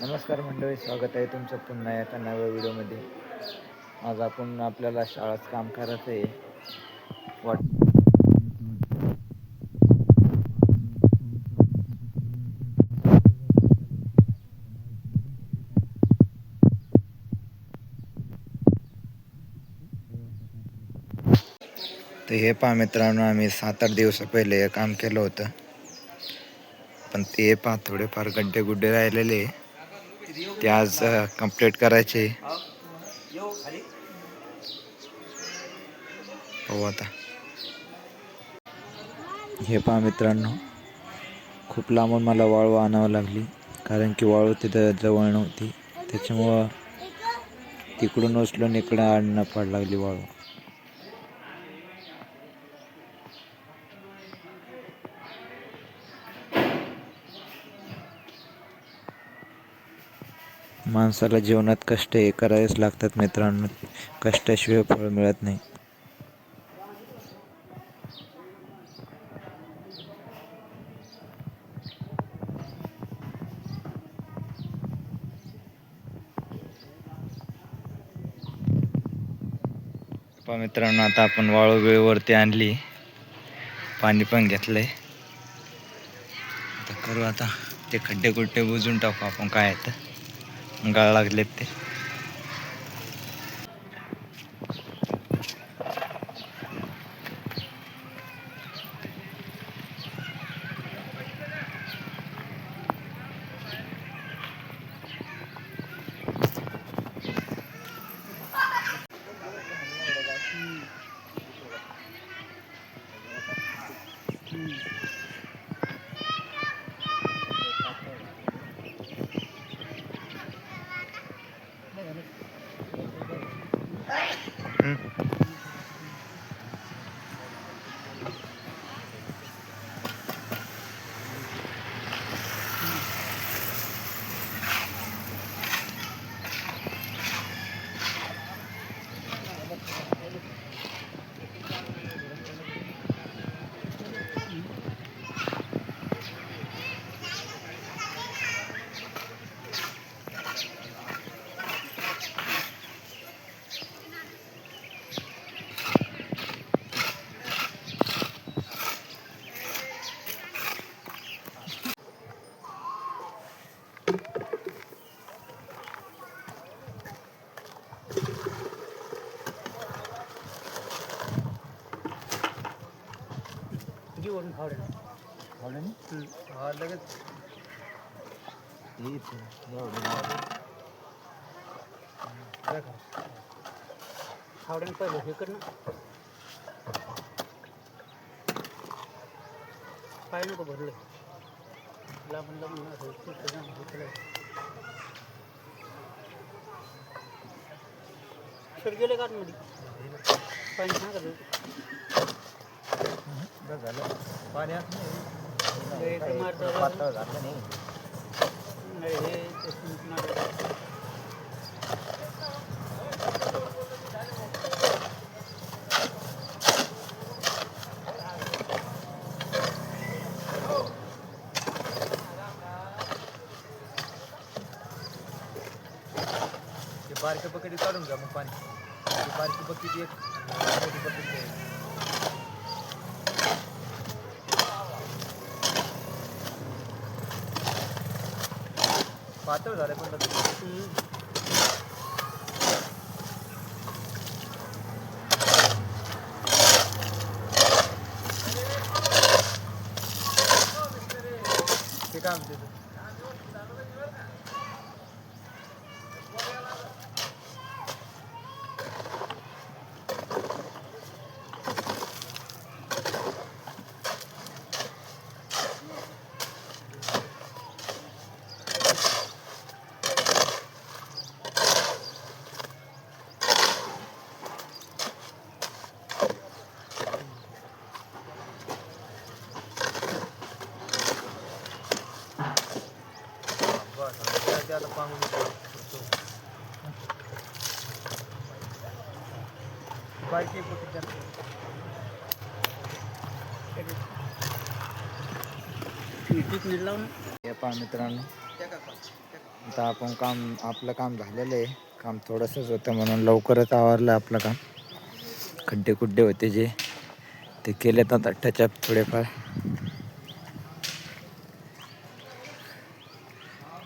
नमस्कार मंडळी स्वागत आहे तुमचं पुन्हा एका नव्या व्हिडिओमध्ये. आज आपण आपल्याला शाळेत काम करायचं आहे. वाट तर हे पहा मित्रांनो आम्ही सात आठ दिवसा पहिले हे काम केलं होतं. पण ते पहा थोडेफार गड्डे गुड्डे राहिलेले. आहे ते आज कंप्लीट करायचे. पाहू आता. हे पहा मित्रांनो खूप लांबून मला वाळू आणावं लागली कारण की वाळू तिथं जवळ नव्हती. त्याच्यामुळं तिकडून उचलून इकडं आणणं पड लागली वाळू. माणसाला जीवनात कष्ट हे करावेच लागतात मित्रांनो. कष्टाशिवाय फळ मिळत नाही. मित्रांनो आता आपण वाळू वेळेवरती आणली. पाणी पण घेतलंय. आता करू आता. ते खड्डे खुड्डे बुजून टाकू आपण काय आहे गाळ लागलेत ते जीवन फावडे हा लगेच. फावड्यानं पहिलं हे कर ना. पाय नको भरलं. लांबून लांबून. सर गेले का आतमध्ये? पाणी सांगा पाण्यात नाही. मारता नाही. हे ते सुंकणार. ते बारक्या बकेटी काढून घ्या मग पाणी. बारकी बकेट एक मोठी बकेट पातळ झालं पण लगेच. हम्म. ते काय म्हणते पहा मित्रांनो. आता आपण काम आपलं काम झालेलं आहे. काम थोडंसंच होतं म्हणून लवकरच आवरलं आपलं काम. खड्डे खुड्डे होते जे. ते केले आता टचअप थोडेफार.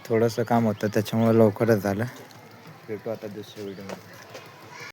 थोडंसं काम होतं त्याच्यामुळे लवकरच झालं. भेटू आता दुसऱ्या व्हिडिओमध्ये.